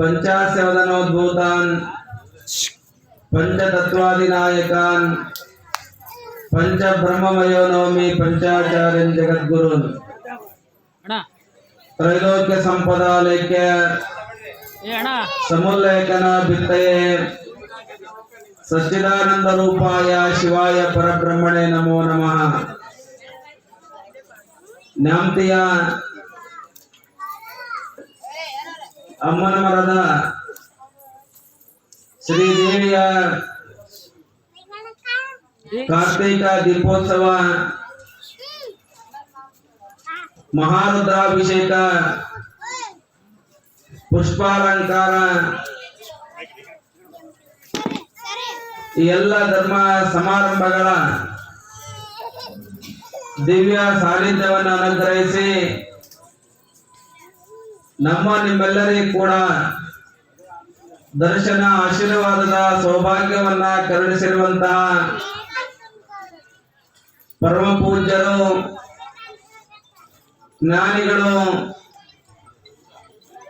पंचाशवदनोद्भूतान् पंचतत्वादिनायकान् पंचब्रह्ममयो नौमि पंचाचार्यन् जगद्गुरुन् त्रैलोक्यसम्पदालैक्य समुल्लेखन भित्तये सच्चिदानन्दरूपाय शिवाय परब्रह्मणे नमो नमः। ज्ञान्त्या ಶಿವಾಯ ಪರಬ್ರಹ್ಮಣೆ ನಮೋ ನಮಃ ನ್ಯಾಮ್ತಿಯ ಅಮ್ಮನ ಮರದ ಶ್ರೀದೇವಿಯ ಕಾರ್ತಿಕ ದೀಪೋತ್ಸವ ಮಹಾರುದ್ರಾಭಿಷೇಕ, ಪುಷ್ಪಾಲಂಕಾರ ಈ ಎಲ್ಲ ಧರ್ಮ ಸಮಾರಂಭಗಳ ದಿವ್ಯ ಸಾನ್ನಿಧ್ಯವನ್ನು ಅನುಗ್ರಹಿಸಿ ನಮ್ಮ ನಿಮ್ಮೆಲ್ಲರಿಗೂ ಕೂಡ ದರ್ಶನ, ಆಶೀರ್ವಾದದ ಸೌಭಾಗ್ಯವನ್ನ ಕರುಣಿಸಿರುವಂತಹ ಪರಮ ಪೂಜ್ಯರು ಜ್ಞಾನಿಗಳು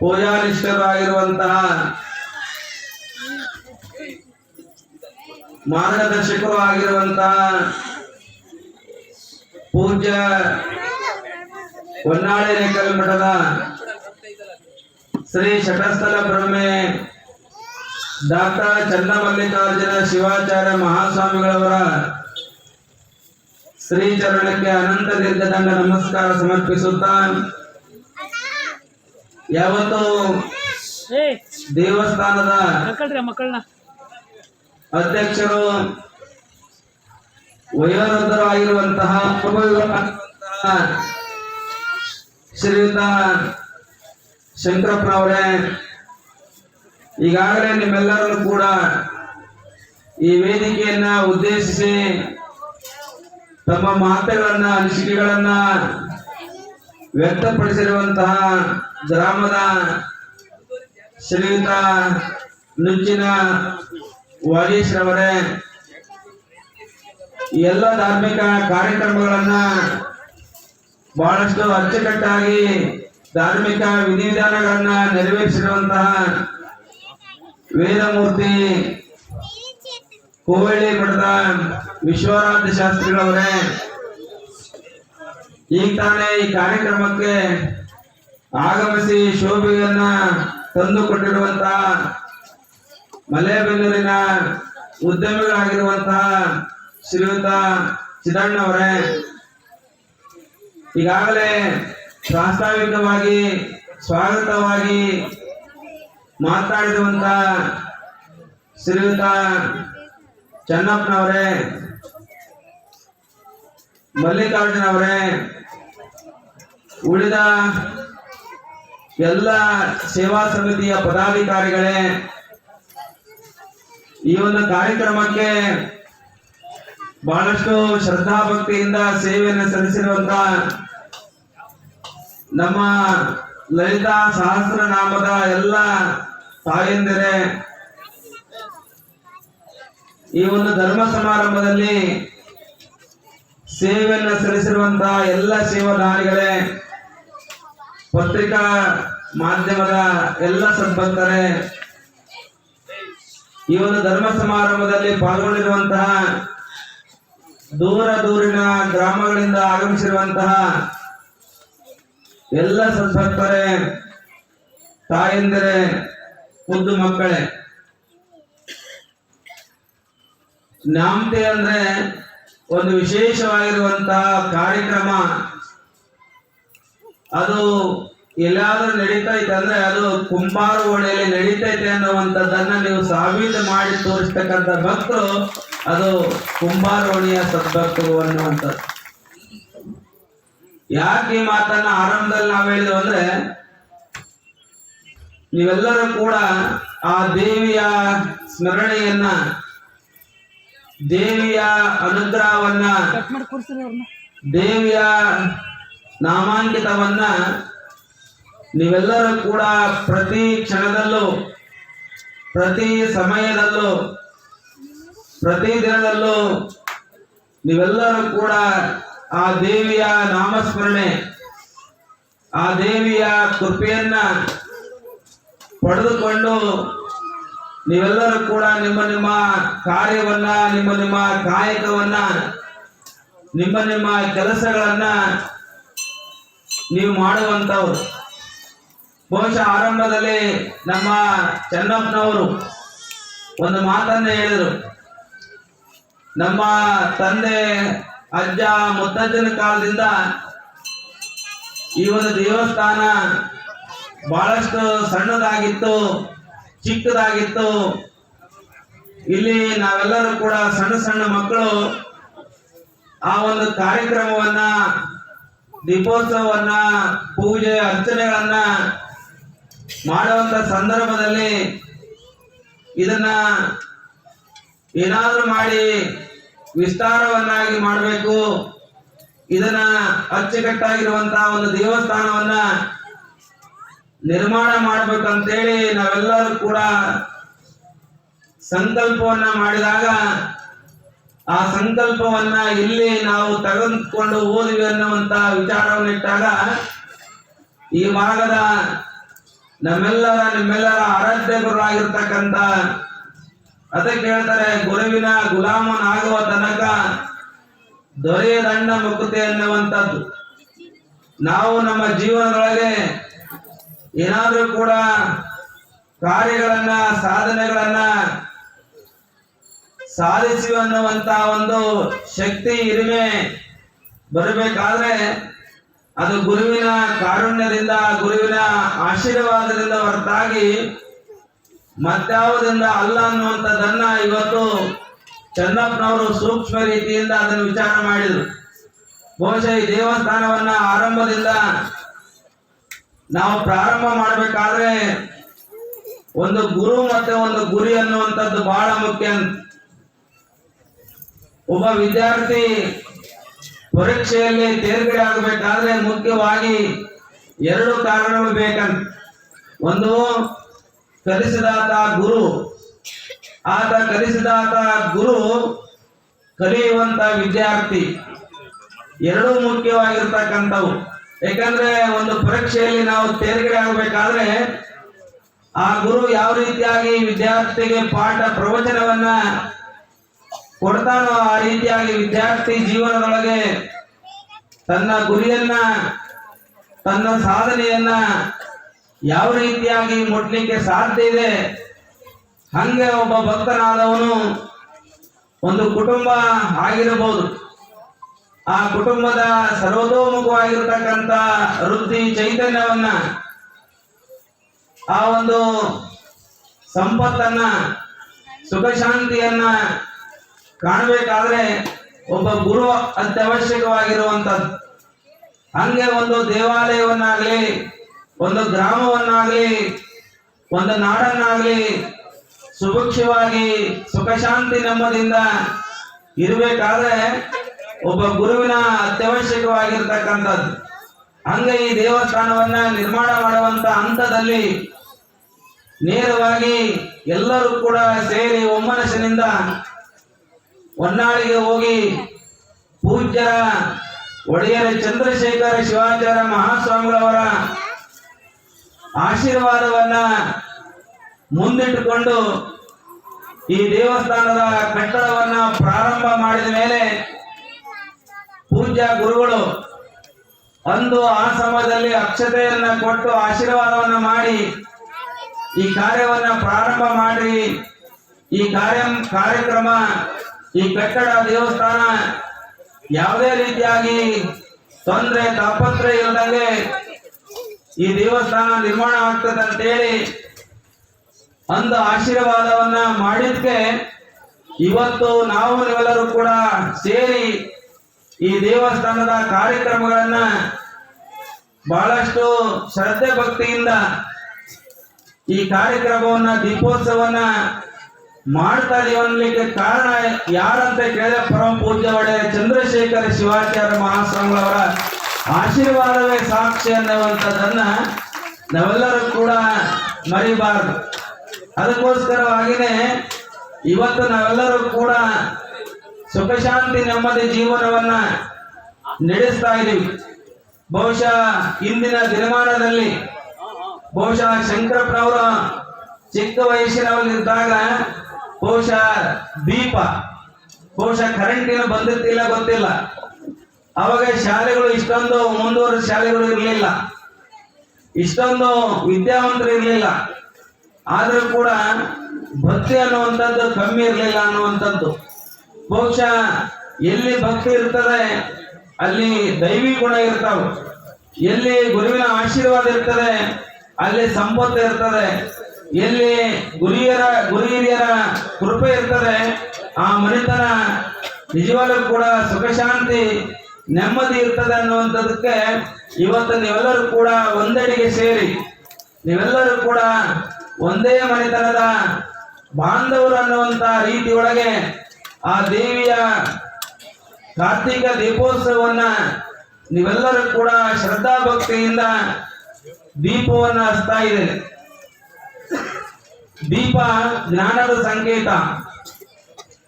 ಪೂಜಾನಿಷ್ಠರಾಗಿರುವಂತಹ ಮಾರ್ಗದರ್ಶಕರು ಆಗಿರುವಂತಹ ಪೂಜ್ಯ ಹೊನ್ನಾಳಿ ರೇಖಲ್ ಮಠದ ಶ್ರೀ ಶಟಸ್ಥಲ ಬ್ರಹ್ಮೆ. ಡಾಕ್ಟರ್ ಚಂದ್ರಮಲ್ಲಿಕಾರ್ಜುನ ಶಿವಾಚಾರ್ಯ ಮಹಾಸ್ವಾಮಿಗಳವರ ಶ್ರೀ ಚರಣಕ್ಕೆ ಅನಂತ ದೀರ್ಘದಂಡ ನಮಸ್ಕಾರ ಸಮರ್ಪಿಸುತ್ತಾ ಯಾವತ್ತು ದೇವಸ್ಥಾನದ ಅಧ್ಯಕ್ಷರು ವಯೋವೃದ್ಧರು ಆಗಿರುವಂತಹ ಶ್ರೀಯುತ ಶಂಕರಪ್ಪನವರೇ ಈಗಾಗಲೇ ನಿಮ್ಮೆಲ್ಲರೂ ಕೂಡ ಈ ವೇದಿಕೆಯನ್ನ ಉದ್ದೇಶಿಸಿ ತಮ್ಮ ಮಾತುಗಳನ್ನ, ಅನಿಸಿಕೆಗಳನ್ನ ವ್ಯಕ್ತಪಡಿಸಿರುವಂತಹ ಗ್ರಾಮದ ಶ್ರೀಯುತ ನುಂಚಿನ ವಾಗೀಶ್ರವರೇ ಎಲ್ಲ ಧಾರ್ಮಿಕ ಕಾರ್ಯಕ್ರಮಗಳನ್ನ ಬಹಳಷ್ಟು ಅಚ್ಚುಕಟ್ಟಾಗಿ ಧಾರ್ಮಿಕ ವಿಧಿವಿಧಾನಗಳನ್ನ ನೆರವೇರಿಸಿರುವಂತಹ ವೇದಮೂರ್ತಿ ಕೋವಳ್ಳಿ ಮಠದ ವಿಶ್ವನಾಥ ಶಾಸ್ತ್ರಿಗಳವರೇ ಈಗ ತಾನೇ ಈ ಕಾರ್ಯಕ್ರಮಕ್ಕೆ ಆಗಮಿಸಿ ಶೋಭೆಯನ್ನ ತಂದು ಕೊಟ್ಟಿರುವಂತಹ ಮಲೆಬೆನ್ನೂರಿನ ಉದ್ಯಮಿಗಳಾಗಿರುವಂತಹ ಶ್ರೀಯುತ ಚಿದಣ್ಣವರೇ, ಈಗಾಗಲೇ ಪ್ರಾಸ್ತಾವಿಕವಾಗಿ ಸ್ವಾಗತವಾಗಿ ಮಾತಾಡಿರುವಂತ ಶ್ರೀಯುತ ಚನ್ನಪ್ಪನವರೇ, ಮಲ್ಲಿಕಾರ್ಜುನವರೇ, ಉಳಿದ ಎಲ್ಲ ಸೇವಾ ಸಮಿತಿಯ ಪದಾಧಿಕಾರಿಗಳೇ, ಈ ಒಂದು ಕಾರ್ಯಕ್ರಮಕ್ಕೆ ಬಹಳಷ್ಟು ಶ್ರದ್ಧಾಭಕ್ತಿಯಿಂದ ಸೇವೆಯನ್ನು ಸಲ್ಲಿಸಿರುವಂತ ನಮ್ಮ ಲಲಿತಾ ಸಹಸ್ರನಾಮದ ಎಲ್ಲ ತಾಯಂದಿರೇ, ಈ ಒಂದು ಧರ್ಮ ಸಮಾರಂಭದಲ್ಲಿ ಸೇವೆಯನ್ನು ಸಲ್ಲಿಸಿರುವಂತಹ ಎಲ್ಲ ಸೇವಾದಾನಿಗಳೇ ಪತ್ರಿಕಾ ಮಾಧ್ಯಮದ ಎಲ್ಲ ಸದ್ಭಕ್ತರೇ ಈ ಒಂದು ಧರ್ಮ ಸಮಾರಂಭದಲ್ಲಿ ಪಾಲ್ಗೊಂಡಿರುವಂತಹ ದೂರ ದೂರಿನ ಗ್ರಾಮಗಳಿಂದ ಆಗಮಿಸಿರುವಂತಹ ಎಲ್ಲ ಸದ್ಭಕ್ತರೇ ತಾಯಂದರೆ ಒಂದು ಮಕ್ಕಳೇ ನಾಮತೆ ಅಂದ್ರೆ ಒಂದು ವಿಶೇಷವಾಗಿರುವಂತಹ ಕಾರ್ಯಕ್ರಮ. ಅದು ಎಲ್ಲಾದ್ರೂ ನಡೀತೈತೆ ಅಂದ್ರೆ ಅದು ಕುಂಬಾರ ಓಣಿಯಲ್ಲಿ ನಡೀತೈತೆ ಅನ್ನುವಂಥದ್ದನ್ನ ನೀವು ಸಾಬೀತು ಮಾಡಿ ತೋರಿಸ್ತಕ್ಕಂಥ ಭಕ್ತರು ಅದು ಕುಂಬಾರ ಓಣಿಯ ಸದ್ಭಕ್ತರು ಅನ್ನುವಂಥದ್ದು. ಯಾಕೆ ಈ ಮಾತನ್ನ ಆರಂಭದಲ್ಲಿ ನಾವು ಹೇಳಿದ್ವು ಅಂದ್ರೆ, ನೀವೆಲ್ಲರೂ ಕೂಡ ಆ ದೇವಿಯ ಸ್ಮರಣೆಯನ್ನ, ದೇವಿಯ ಅನುಗ್ರಹವನ್ನ, ದೇವಿಯ ನಾಮಾಂಕಿತವನ್ನ ನೀವೆಲ್ಲರೂ ಕೂಡ ಪ್ರತಿ ಕ್ಷಣದಲ್ಲೂ, ಪ್ರತಿ ಸಮಯದಲ್ಲೂ, ಪ್ರತಿ ದಿನದಲ್ಲೂ ನೀವೆಲ್ಲರೂ ಕೂಡ ಆ ದೇವಿಯ ನಾಮಸ್ಮರಣೆ, ಆ ದೇವಿಯ ಕೃಪೆಯನ್ನ ಪಡೆದುಕೊಂಡು ನೀವೆಲ್ಲರೂ ಕೂಡ ನಿಮ್ಮ ನಿಮ್ಮ ಕಾರ್ಯವನ್ನ, ನಿಮ್ಮ ನಿಮ್ಮ ಕಾಯಕವನ್ನ, ನಿಮ್ಮ ನಿಮ್ಮ ಕೆಲಸಗಳನ್ನ ನೀವು ಮಾಡುವಂತವ್ರು ಬಹುಶಃ ಆರಂಭದಲ್ಲಿ ನಮ್ಮ ಚೆನ್ನಪ್ಪನವರು ಒಂದು ಮಾತನ್ನ ಹೇಳಿದರು. ನಮ್ಮ ತಂದೆ ಅಜ್ಜ ಮುತ್ತಜ್ಜನ ಕಾಲದಿಂದ ಈ ಒಂದು ದೇವಸ್ಥಾನ ಬಹಳಷ್ಟು ಸಣ್ಣದಾಗಿತ್ತು, ಚಿಕ್ಕದಾಗಿತ್ತು. ಇಲ್ಲಿ ನಾವೆಲ್ಲರೂ ಕೂಡ ಸಣ್ಣ ಸಣ್ಣ ಮಕ್ಕಳು ಆ ಒಂದು ಕಾರ್ಯಕ್ರಮವನ್ನ, ದೀಪೋತ್ಸವವನ್ನ, ಪೂಜೆ ಅರ್ಚನೆಗಳನ್ನ ಮಾಡುವಂತ ಸಂದರ್ಭದಲ್ಲಿ ಇದನ್ನ ಏನಾದ್ರೂ ಮಾಡಿ ವಿಸ್ತಾರವನ್ನಾಗಿ ಮಾಡಬೇಕು. ಇದನ್ನ ಅಚ್ಚುಕಟ್ಟಾಗಿರುವಂತಹ ಒಂದು ದೇವಸ್ಥಾನವನ್ನ ನಿರ್ಮಾಣ ಮಾಡ್ಬೇಕಂತೇಳಿ ನಾವೆಲ್ಲರೂ ಕೂಡ ಸಂಕಲ್ಪವನ್ನ ಮಾಡಿದಾಗ ಆ ಸಂಕಲ್ಪವನ್ನ ಇಲ್ಲಿ ನಾವು ತೆಗೆದುಕೊಂಡು ಓದಿವಿ ಅನ್ನುವಂತ ವಿಚಾರವನ್ನಿಟ್ಟಾಗ ಈ ಭಾಗದ ನಮ್ಮೆಲ್ಲರ ನಿಮ್ಮೆಲ್ಲರ ಆರಾಧ್ಯ ಗುರುವಾಗಿರ್ತಕ್ಕಂಥ ಅದಕ್ಕೆ ಹೇಳ್ತಾರೆ ಗುರುವಿನ ಗುಲಾಮನಾಗುವ ತನಕ ದೊರೆಯದಣ್ಣ ಮುಕ್ತಿ ಅನ್ನುವಂಥದ್ದು ನಾವು ನಮ್ಮ ಜೀವನದೊಳಗೆ ಏನಾದರೂ ಕೂಡ ಕಾರ್ಯಗಳನ್ನ, ಸಾಧನೆಗಳನ್ನ ಸಾಧಿಸಿ ಅನ್ನುವಂತ ಒಂದು ಶಕ್ತಿ ಇರಿಮೆ ಬರಬೇಕಾದ್ರೆ ಅದು ಗುರುವಿನ ಕಾರುಣ್ಯದಿಂದ, ಗುರುವಿನ ಆಶೀರ್ವಾದದಿಂದ ಹೊರತಾಗಿ ಮತ್ಯಾವುದರಿಂದ ಅಲ್ಲ ಅನ್ನುವಂಥದ್ದನ್ನ ಇವತ್ತು ಚನ್ನಪ್ಪನವರು ಸೂಕ್ಷ್ಮ ರೀತಿಯಿಂದ ಅದನ್ನು ವಿಚಾರ ಮಾಡಿದರು. ಬಹುಶಃ ಈ ದೇವಸ್ಥಾನವನ್ನ ಆರಂಭದಿಂದ ನಾವು ಪ್ರಾರಂಭ ಮಾಡಬೇಕಾದ್ರೆ ಒಂದು ಗುರು ಮತ್ತೆ ಒಂದು ಗುರಿ ಅನ್ನುವಂಥದ್ದು ಬಹಳ ಮುಖ್ಯ ಅಂತ. ಒಬ್ಬ ವಿದ್ಯಾರ್ಥಿ ಪರೀಕ್ಷೆಯಲ್ಲಿ ತೇರ್ಗಡೆ ಆಗಬೇಕಾದ್ರೆ ಮುಖ್ಯವಾಗಿ ಎರಡು ಕಾರಣಗಳು ಬೇಕಂತ. ಒಂದು ಕಲಿಸಿದಾತ ಗುರು. ಆತ ಕಲಿಸಿದಾತ ಗುರು ಕಲಿಯುವಂತ ವಿದ್ಯಾರ್ಥಿ. ಎರಡೂ ಮುಖ್ಯವಾಗಿರ್ತಕ್ಕಂಥವು. ಯಾಕಂದ್ರೆ ಒಂದು ಪರೀಕ್ಷೆಯಲ್ಲಿ ನಾವು ತೇರ್ಗಡೆ ಆಗಬೇಕಾದ್ರೆ ಆ ಗುರು ಯಾವ ರೀತಿಯಾಗಿ ವಿದ್ಯಾರ್ಥಿಗೆ ಪಾಠ ಪ್ರವಚನವನ್ನ ಕೊಡ್ತಾನೋ ಆ ರೀತಿಯಾಗಿ ವಿದ್ಯಾರ್ಥಿ ಜೀವನದೊಳಗೆ ತನ್ನ ಗುರಿಯನ್ನ, ತನ್ನ ಸಾಧನೆಯನ್ನ ಯಾವ ರೀತಿಯಾಗಿ ಮುಟ್ಲಿಕ್ಕೆ ಸಾಧ್ಯ ಇದೆ? ಹಂಗೆ ಒಬ್ಬ ಭಕ್ತನಾದವನು ಒಂದು ಕುಟುಂಬ ಆಗಿರಬಹುದು. ಆ ಕುಟುಂಬದ ಸರ್ವತೋಮುಖವಾಗಿರ್ತಕ್ಕಂಥ ವೃತ್ತಿ ಚೈತನ್ಯವನ್ನ, ಆ ಒಂದು ಸಂಪತ್ತನ್ನ ಸುಖ ಶಾಂತಿಯನ್ನ ಕಾಣಬೇಕಾದ್ರೆ ಒಬ್ಬ ಗುರು ಅತ್ಯವಶ್ಯಕವಾಗಿರುವಂಥದ್ದು. ಹಂಗೆ ಒಂದು ದೇವಾಲಯವನ್ನಾಗ್ಲಿ ಒಂದು ಗ್ರಾಮವನ್ನಾಗಲಿ, ಒಂದು ನಾಡನ್ನಾಗಲಿ ಸುಭಿಕ್ಷವಾಗಿ, ಸುಖಶಾಂತಿ ನೆಮ್ಮದಿಯಿಂದ ಇರಬೇಕಾದ್ರೆ ಒಬ್ಬ ಗುರುವಿನ ಅತ್ಯವಶ್ಯಕವಾಗಿರ್ತಕ್ಕಂಥದ್ದು. ಹಂಗೆ ಈ ದೇವಸ್ಥಾನವನ್ನ ನಿರ್ಮಾಣ ಮಾಡುವಂತ ಹಂತದಲ್ಲಿ ನೇರವಾಗಿ ಎಲ್ಲರೂ ಕೂಡ ಸೇರಿ ಒಮ್ಮನಸ್ಸಿನಿಂದ ಹೊನ್ನಾಳಿಗೆ ಹೋಗಿ ಪೂಜ್ಯರ ಒಡೆಯರ ಚಂದ್ರಶೇಖರ ಶಿವಾಚಾರ್ಯ ಮಹಾಸ್ವಾಮಿಗಳವರ ಆಶೀರ್ವಾದವನ್ನ ಮುಂದಿಟ್ಟುಕೊಂಡು ಈ ದೇವಸ್ಥಾನದ ಕಟ್ಟಡವನ್ನ ಪ್ರಾರಂಭ ಮಾಡಿದ ಮೇಲೆ ಪೂಜ್ಯ ಗುರುಗಳು ಅಂದು ಆ ಸಮಯದಲ್ಲಿ ಅಕ್ಷತೆಯನ್ನ ಕೊಟ್ಟು ಆಶೀರ್ವಾದವನ್ನ ಮಾಡಿ ಈ ಕಾರ್ಯವನ್ನ ಪ್ರಾರಂಭ ಮಾಡಿ ಈ ಕಾರ್ಯ ಕಾರ್ಯಕ್ರಮ, ಈ ಕಟ್ಟಡ, ದೇವಸ್ಥಾನ ಯಾವುದೇ ರೀತಿಯಾಗಿ ತೊಂದರೆ ತಾಪತ್ರೆ ಇಲ್ಲದಂಗೆ ಈ ದೇವಸ್ಥಾನ ನಿರ್ಮಾಣ ಆಗ್ತದೆ ಅಂತೇಳಿ ಅಂದ ಆಶೀರ್ವಾದವನ್ನ ಮಾಡಿದ್ಕೆ ಇವತ್ತು ನಾವು ನೀವೆಲ್ಲರೂ ಕೂಡ ಸೇರಿ ಈ ದೇವಸ್ಥಾನದ ಕಾರ್ಯಕ್ರಮಗಳನ್ನ ಬಹಳಷ್ಟು ಶ್ರದ್ಧೆ ಭಕ್ತಿಯಿಂದ ಈ ಕಾರ್ಯಕ್ರಮವನ್ನ ದೀಪೋತ್ಸವನ್ನ ಮಾಡ್ತಾ ಇದೀವನ್ಲಿಕ್ಕೆ ಕಾರಣ ಯಾರಂತ ಕೇಳಿದ ಪರಮ ಪೂಜ್ಯ ಒಡೆಯ ಚಂದ್ರಶೇಖರ ಶಿವಾಚಾರ್ಯ ಮಹಾಸ್ವಾಮಿಗಳವರ ಆಶೀರ್ವಾದವೇ ಸಾಕ್ಷಿ ಅನ್ನುವಂಥದ್ದನ್ನ ನಾವೆಲ್ಲರೂ ಕೂಡ ಮರಿಬಾರದು. ಅದಕ್ಕೋಸ್ಕರವಾಗಿನೇ ಇವತ್ತು ನಾವೆಲ್ಲರೂ ಕೂಡ ಸುಖಶಾಂತಿ, ನೆಮ್ಮದಿ ಜೀವನವನ್ನ ನಡೆಸ್ತಾ ಇದ್ದೀವಿ. ಬಹುಶಃ ಇಂದಿನ ದಿನಮಾನದಲ್ಲಿ ಬಹುಶಃ ಶಂಕರಪ್ಪನವರ ಚಿಕ್ಕ ವಯಸ್ಸಿನವರಿದ್ದಾಗ ಬಹುಶಃ ದೀಪ, ಬಹುಶಃ ಕರೆಂಟಿನ ಬಂದಿರ್ತಿಲ್ಲ, ಗೊತ್ತಿಲ್ಲ. ಅವಾಗ ಶಾಲೆಗಳು ಇಷ್ಟೊಂದು ಮುಂದುವರೆದ ಶಾಲೆಗಳು ಇರಲಿಲ್ಲ. ಇಷ್ಟೊಂದು ವಿದ್ಯಾವಂತರು ಇರಲಿಲ್ಲ. ಆದರೂ ಕೂಡ ಭಕ್ತಿ ಅನ್ನುವಂಥದ್ದು ಕಮ್ಮಿ ಇರಲಿಲ್ಲ ಅನ್ನುವಂಥದ್ದು. ಬಹುಶಃ ಎಲ್ಲಿ ಭಕ್ತಿ ಇರ್ತದೆ, ಅಲ್ಲಿ ದೈವಿ ಗುಣ ಇರ್ತಾವೆ. ಎಲ್ಲಿ ಗುರುವಿನ ಆಶೀರ್ವಾದ ಇರ್ತದೆ, ಅಲ್ಲಿ ಸಂಪತ್ತು ಇರ್ತದೆ. ಎಲ್ಲಿ ಗುರಿಯರ ಗುರು ಹಿರಿಯರ ಕೃಪೆ ಇರ್ತದೆ, ಆ ಮನೆತನ ನಿಜವಾಗ್ಲೂ ಕೂಡ ಸುಖ ಶಾಂತಿ ನೆಮ್ಮದಿ ಇರ್ತದೆ ಅನ್ನುವಂಥದಕ್ಕೆ ಇವತ್ತು ನೀವೆಲ್ಲರೂ ಕೂಡ ಒಂದೆಡೆಗೆ ಸೇರಿ, ನೀವೆಲ್ಲರೂ ಕೂಡ ಒಂದೇ ಮನೆತನದ ಬಾಂಧವರು ಅನ್ನುವಂಥ ಒಳಗೆ ಆ ದೇವಿಯ ಕಾರ್ತಿಕ ದೀಪೋತ್ಸವವನ್ನ ನೀವೆಲ್ಲರೂ ಕೂಡ ಶ್ರದ್ಧಾ ಭಕ್ತಿಯಿಂದ ದೀಪವನ್ನ ಹಚ್ತಾ ಇದೆ ದೀಪ ಜ್ಞಾನದ ಸಂಕೇತ.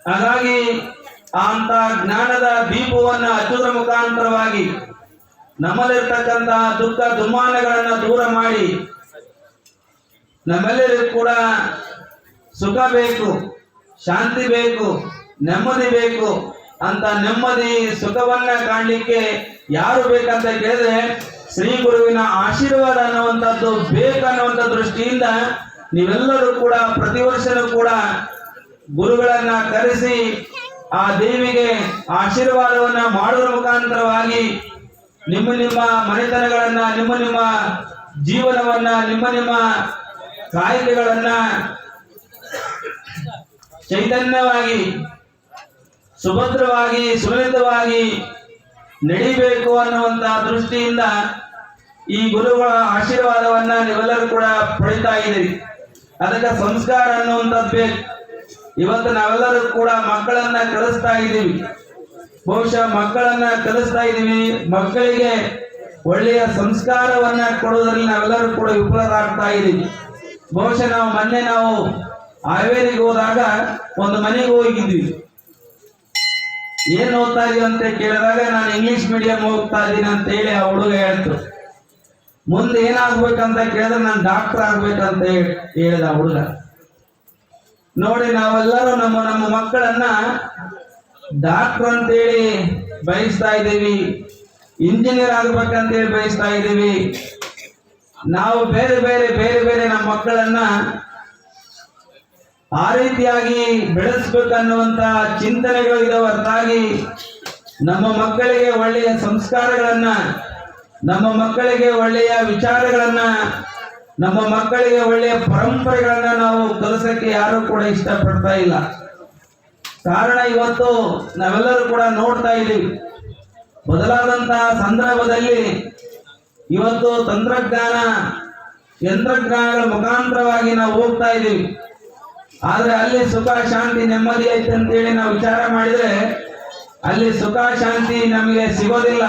ಹಾಗಾಗಿ ಅಂತ ಜ್ಞಾನದ ದೀಪವನ್ನ ಹಚ್ಚುವುದರ ಮುಖಾಂತರವಾಗಿ ನಮ್ಮಲ್ಲಿರ್ತಕ್ಕಂತಹ ದುಃಖ ದುಮ್ಮಾನಗಳನ್ನ ದೂರ ಮಾಡಿ ನಮ್ಮೆಲ್ಲರಿಗೂ ಕೂಡ ಸುಖ ಬೇಕು, ಶಾಂತಿ ಬೇಕು, ನೆಮ್ಮದಿ ಬೇಕು ಅಂತ ನೆಮ್ಮದಿ ಸುಖವನ್ನ ಕಾಣಲಿಕ್ಕೆ ಯಾರು ಬೇಕಂತ ಕೇಳಿದ್ರೆ ಶ್ರೀ ಗುರುವಿನ ಆಶೀರ್ವಾದ ಅನ್ನುವಂಥದ್ದು ಬೇಕನ್ನುವಂಥ ದೃಷ್ಟಿಯಿಂದ ನೀವೆಲ್ಲರೂ ಕೂಡ ಪ್ರತಿ ವರ್ಷನೂ ಕೂಡ ಗುರುಗಳನ್ನ ಕರೆಸಿ ಆ ದೇವಿಗೆ ಆಶೀರ್ವಾದವನ್ನ ಮಾಡುವ ಮುಖಾಂತರವಾಗಿ ನಿಮ್ಮ ನಿಮ್ಮ ಮನೆತನಗಳನ್ನ, ನಿಮ್ಮ ನಿಮ್ಮ ಜೀವನವನ್ನ, ನಿಮ್ಮ ನಿಮ್ಮ ಕಾಯಿಲೆಗಳನ್ನ ಚೈತನ್ಯವಾಗಿ, ಸುಭದ್ರವಾಗಿ, ಸುಲಲಿತವಾಗಿ ನಡಿಬೇಕು ಅನ್ನುವಂತ ದೃಷ್ಟಿಯಿಂದ ಈ ಗುರುಗಳ ಆಶೀರ್ವಾದವನ್ನ ನೀವೆಲ್ಲರೂ ಕೂಡ ಪಡಿತಾ ಇದ್ದೀರಿ. ಅದಕ್ಕೆ ಸಂಸ್ಕಾರ ಅನ್ನುವಂಥದ್ದು ಬೇಕು. ಇವತ್ತು ನಾವೆಲ್ಲರೂ ಕೂಡ ಮಕ್ಕಳನ್ನ ಕಲಿಸ್ತಾ ಇದ್ದೀವಿ. ಬಹುಶಃ ಮಕ್ಕಳನ್ನ ಕಲಿಸ್ತಾ ಇದ್ದೀವಿ. ಮಕ್ಕಳಿಗೆ ಒಳ್ಳೆಯ ಸಂಸ್ಕಾರವನ್ನ ಕೊಡೋದ್ರಲ್ಲಿ ನಾವೆಲ್ಲರೂ ಕೂಡ ವಿಫಲರಾಗ್ತಾ ಇದ್ದೀವಿ. ಬಹುಶಃ ನಾವು ಮೊನ್ನೆ ನಾವು ಹಾವೇರಿಗೆ ಹೋದಾಗ ಒಂದು ಮನೆಗೆ ಹೋಗಿದ್ವಿ. ಏನ್ ಓದ್ತಾ ಇದೀವಿ ಅಂತ ಕೇಳಿದಾಗ ನಾನು ಇಂಗ್ಲಿಷ್ ಮೀಡಿಯಂ ಹೋಗ್ತಾ ಇದ್ದೀನಿ ಅಂತ ಹೇಳಿ ಆ ಹುಡುಗ ಹೇಳ್ತು. ಮುಂದೆ ಏನಾಗ್ಬೇಕಂತ ಕೇಳಿದ್ರೆ ನಾನು ಡಾಕ್ಟರ್ ಆಗ್ಬೇಕಂತ ಹೇಳಿ ಹೇಳಿದ ಹುಡುಗ. ನೋಡಿ, ನಾವೆಲ್ಲರೂ ನಮ್ಮ ನಮ್ಮ ಮಕ್ಕಳನ್ನ ಡಾಕ್ಟರ್ ಅಂತೇಳಿ ಬಯಸ್ತಾ ಇದ್ದೀವಿ. ಇಂಜಿನಿಯರ್ ಆಗ್ಬೇಕಂತೇಳಿ ಬಯಸ್ತಾ ಇದ್ದೀವಿ. ನಾವು ಬೇರೆ ಬೇರೆ ಬೇರೆ ಬೇರೆ ನಮ್ಮ ಮಕ್ಕಳನ್ನ ಆ ರೀತಿಯಾಗಿ ಬೆಳೆಸ್ಬೇಕನ್ನುವಂತ ಚಿಂತನೆಗಳು ಇದೆ ಹೊರತಾಗಿ ನಮ್ಮ ಮಕ್ಕಳಿಗೆ ಒಳ್ಳೆಯ ಸಂಸ್ಕಾರಗಳನ್ನ, ನಮ್ಮ ಮಕ್ಕಳಿಗೆ ಒಳ್ಳೆಯ ವಿಚಾರಗಳನ್ನ ನಮ್ಮ ಮಕ್ಕಳಿಗೆ ಒಳ್ಳೆಯ ಪರಂಪರೆಗಳನ್ನ ನಾವು ಕಲಿಸಕ್ಕೆ ಯಾರು ಕೂಡ ಇಷ್ಟಪಡ್ತಾ ಇಲ್ಲ. ಕಾರಣ ಇವತ್ತು ನಾವೆಲ್ಲರೂ ಕೂಡ ನೋಡ್ತಾ ಇದ್ದೀವಿ. ಬದಲಾದಂತಹ ಸಂದರ್ಭದಲ್ಲಿ ಇವತ್ತು ತಂತ್ರಜ್ಞಾನ, ಯಂತ್ರಜ್ಞಾನಗಳ ಮುಖಾಂತರವಾಗಿ ನಾವು ಹೋಗ್ತಾ ಇದ್ದೀವಿ. ಆದ್ರೆ ಅಲ್ಲಿ ಸುಖ, ಶಾಂತಿ, ನೆಮ್ಮದಿ ಐತೆ ಅಂತೇಳಿ ನಾವು ವಿಚಾರ ಮಾಡಿದ್ರೆ ಅಲ್ಲಿ ಸುಖ, ಶಾಂತಿ ನಮಗೆ ಸಿಗೋದಿಲ್ಲ.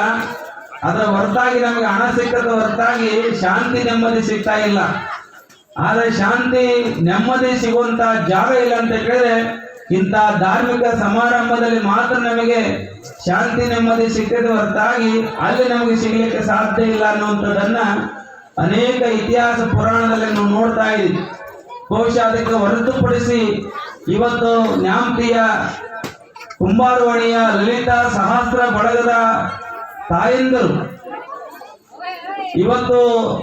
ಅದರ ಹೊರತಾಗಿ ನಮಗೆ ಹಣ ಸಿಕ್ಕದ ಹೊರತಾಗಿ ಶಾಂತಿ ನೆಮ್ಮದಿ ಸಿಗ್ತಾ ಇಲ್ಲ. ಆದರೆ ಶಾಂತಿ ನೆಮ್ಮದಿ ಸಿಗುವಂತ ಜಾಗ ಇಲ್ಲ ಅಂತ ಕೇಳಿದ್ರೆ ಇಂಥ ಧಾರ್ಮಿಕ ಸಮಾರಂಭದಲ್ಲಿ ಮಾತ್ರ ನಮಗೆ ಶಾಂತಿ ನೆಮ್ಮದಿ ಸಿಕ್ಕದ ಹೊರತಾಗಿ ಅಲ್ಲಿ ನಮಗೆ ಸಿಗಲಿಕ್ಕೆ ಸಾಧ್ಯ ಇಲ್ಲ ಅನ್ನುವಂಥದ್ದನ್ನ ಅನೇಕ ಇತಿಹಾಸ ಪುರಾಣದಲ್ಲಿ ನಾವು ನೋಡ್ತಾ ಇದ್ದೀವಿ. ಬಹುಶಃ ಅದಕ್ಕೆ ಹೊರತುಪಡಿಸಿ ಇವತ್ತು ನ್ಯಾಮ್ತಿಯ ಕುಂಬಾರವಾಣಿಯ ಲಲಿತಾ ಸಹಸ್ರ ಬಳಗದ ತಾಯಂದರು. ಇವತ್ತು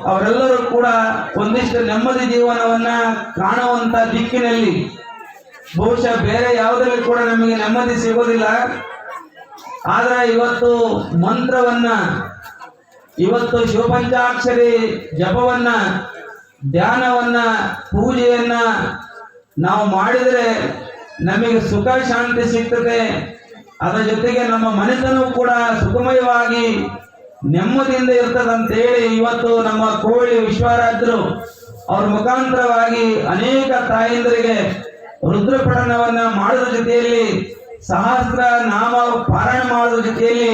ಅವರೆಲ್ಲರೂ ಕೂಡ ಒಂದಿಷ್ಟು ನೆಮ್ಮದಿ ಜೀವನವನ್ನ ಕಾಣುವಂತ ದಿಕ್ಕಿನಲ್ಲಿ, ಬಹುಶಃ ಬೇರೆ ಯಾವುದರಲ್ಲಿ ಕೂಡ ನಮಗೆ ನೆಮ್ಮದಿ ಸಿಗೋದಿಲ್ಲ. ಆದ್ರೆ ಇವತ್ತು ಮಂತ್ರವನ್ನ, ಇವತ್ತು ಶಿವಪಂಚಾಕ್ಷರಿ ಜಪವನ್ನ, ಧ್ಯಾನವನ್ನ, ಪೂಜೆಯನ್ನ ನಾವು ಮಾಡಿದರೆ ನಮಗೆ ಸುಖ, ಶಾಂತಿ ಸಿಗ್ತದೆ. ಅದರ ಜೊತೆಗೆ ನಮ್ಮ ಮನಸ್ಸನ್ನು ಕೂಡ ಸುಖಮಯವಾಗಿ ನೆಮ್ಮದಿಯಿಂದ ಇರ್ತದಂತ ಹೇಳಿ ಇವತ್ತು ನಮ್ಮ ಕೋಳಿ ವಿಶ್ವರಾಜರು ಅವ್ರ ಮುಖಾಂತರವಾಗಿ ಅನೇಕ ತಾಯಂದರಿಗೆ ರುದ್ರಪಠನವನ್ನ ಮಾಡುವ ಜೊತೆಯಲ್ಲಿ ಸಹಸ್ರ ನಾಮ ಪಾರಾಯಣ ಮಾಡುವ ಜೊತೆಯಲ್ಲಿ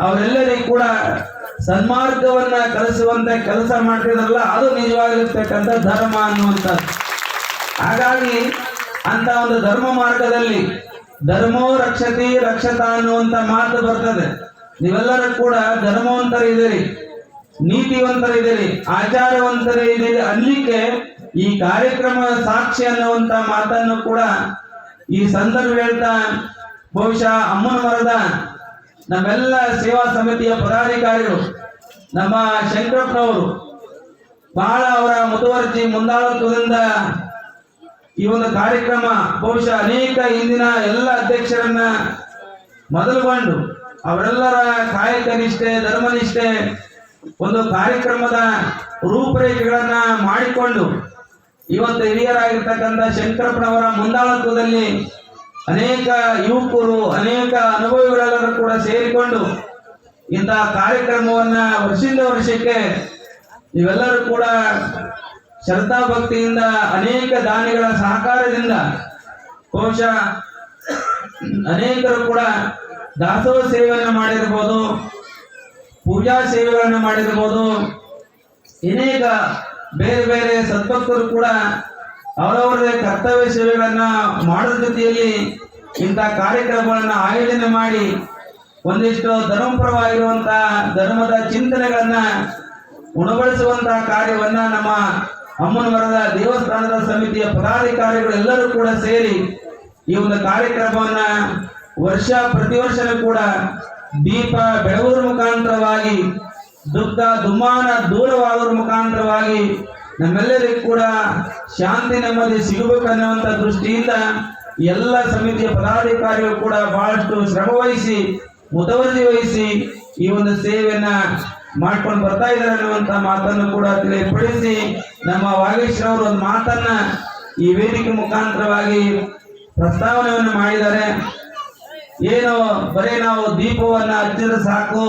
ಅವರೆಲ್ಲರಿಗೂ ಕೂಡ ಸನ್ಮಾರ್ಗವನ್ನ ಕಲಿಸುವಂತ ಕೆಲಸ ಮಾಡ್ತಿದ್ರಲ್ಲ, ಅದು ನಿಜವಾಗಿರ್ತಕ್ಕಂಥ ಧರ್ಮ ಅನ್ನುವಂಥದ್ದು. ಹಾಗಾಗಿ ಅಂತ ಒಂದು ಧರ್ಮ ಮಾರ್ಗದಲ್ಲಿ ಧರ್ಮೋ ರಕ್ಷತಿ ರಕ್ಷತ ಅನ್ನುವಂತ ಮಾತು ಬರ್ತದೆ. ನೀವೆಲ್ಲರೂ ಕೂಡ ಧರ್ಮವಂತರ ಇದ್ದೀರಿ ನೀತಿವಂತರ ಇದ್ದೀರಿ ಆಚಾರವಂತರ ಇದ್ದೀರಿ ಅನ್ಲಿಕ್ಕೆ ಈ ಕಾರ್ಯಕ್ರಮ ಸಾಕ್ಷಿ ಅನ್ನುವಂತ ಮಾತನ್ನು ಕೂಡ ಈ ಸಂದರ್ಭ ಹೇಳ್ತಾ, ಬಹುಶಃ ಅಮ್ಮನ ಮರದ ನಮ್ಮೆಲ್ಲ ಸೇವಾ ಸಮಿತಿಯ ಪದಾಧಿಕಾರಿಗಳು, ನಮ್ಮ ಶಂಕರಪ್ಪನವರು, ಬಹಳ ಅವರ ಮುತುವರ್ಜಿ ಮುಂದಾಳತ್ವದಿಂದ ಈ ಒಂದು ಕಾರ್ಯಕ್ರಮ ಬಹುಶಃ ಅನೇಕ ಇಂದಿನ ಎಲ್ಲ ಅಧ್ಯಕ್ಷರನ್ನ ಮೊದಲುಗೊಂಡು ಅವರೆಲ್ಲರ ಕಾಯಕ ನಿಷ್ಠೆ ಧರ್ಮನಿಷ್ಠೆ ಒಂದು ಕಾರ್ಯಕ್ರಮದ ರೂಪರೇಖೆಗಳನ್ನ ಮಾಡಿಕೊಂಡು ಇವತ್ತು ಹಿರಿಯರಾಗಿರ್ತಕ್ಕಂಥ ಶಂಕರಪ್ಪನವರ ಮುಂದಾಳತ್ವದಲ್ಲಿ ಅನೇಕ ಯುವಕರು, ಅನೇಕ ಅನುಭವಿಗಳೆಲ್ಲರೂ ಕೂಡ ಸೇರಿಕೊಂಡು ಇಂತಹ ಕಾರ್ಯಕ್ರಮವನ್ನ ವರ್ಷದಿಂದ ವರ್ಷಕ್ಕೆ ನೀವೆಲ್ಲರೂ ಕೂಡ ಶ್ರದ್ಧಾ ಭಕ್ತಿಯಿಂದ ಅನೇಕ ದಾನಿಗಳ ಸಹಕಾರದಿಂದ ಬಹುಶಃ ಅನೇಕರು ಕೂಡ ದಾಸೋಹ ಸೇವೆಯನ್ನು ಮಾಡಿರ್ಬೋದು, ಪೂಜಾ ಸೇವೆಗಳನ್ನು ಮಾಡಿರ್ಬೋದು. ಅನೇಕ ಬೇರೆ ಬೇರೆ ಸದ್ಭಕ್ತರು ಕೂಡ ಅವರವರದೇ ಕರ್ತವ್ಯ ಸೇವೆಗಳನ್ನ ಮಾಡೋ ಜೊತೆಯಲ್ಲಿ ಇಂಥ ಕಾರ್ಯಕ್ರಮಗಳನ್ನು ಆಯೋಜನೆ ಮಾಡಿ ಒಂದಿಷ್ಟು ಧರ್ಮಪರವಾಗಿರುವಂತಹ ಧರ್ಮದ ಚಿಂತನೆಗಳನ್ನ ಉಣಬಡಿಸುವಂತಹ ಕಾರ್ಯವನ್ನ ನಮ್ಮ ಅಮ್ಮನವರದ ದೇವಸ್ಥಾನದ ಸಮಿತಿಯ ಪದಾಧಿಕಾರಿಗಳು ಎಲ್ಲರೂ ಕೂಡ ಸೇರಿ ಈ ಒಂದು ಕಾರ್ಯಕ್ರಮವನ್ನ ವರ್ಷ ಪ್ರತಿ ವರ್ಷನೂ ಕೂಡ ದೀಪ ಬೆಳಗುವ ಮುಖಾಂತರವಾಗಿ ದುಃಖ ದುಮ್ಮಾನ ದೂರವಾಗುವ ಮುಖಾಂತರವಾಗಿ ನಮ್ಮೆಲ್ಲರಿಗೂ ಕೂಡ ಶಾಂತಿ ನೆಮ್ಮದಿ ಸಿಗಬೇಕನ್ನುವಂತ ದೃಷ್ಟಿಯಿಂದ ಎಲ್ಲ ಸಮಿತಿಯ ಪದಾಧಿಕಾರಿಗಳು ಕೂಡ ಬಹಳಷ್ಟು ಶ್ರಮ ವಹಿಸಿ ಮುತುವರ್ಜಿ ವಹಿಸಿ ಈ ಒಂದು ಸೇವೆಯನ್ನ ಮಾಡ್ಕೊಂಡು ಬರ್ತಾ ಇದ್ದಾರೆ ಅನ್ನುವಂತ ಮಾತನ್ನು ಕೂಡ ತಿಳಿಪಡಿಸಿ ನಮ್ಮ ವಾಗೇಶ್ವರ ಒಂದು ಮಾತನ್ನ ಈ ವೇದಿಕೆ ಮುಖಾಂತರವಾಗಿ ಪ್ರಸ್ತಾವನೆಯನ್ನು ಮಾಡಿದ್ದಾರೆ. ಏನು, ಬರೀ ನಾವು ದೀಪವನ್ನ ಹಚ್ಚಿದ್ರೆ ಸಾಕು,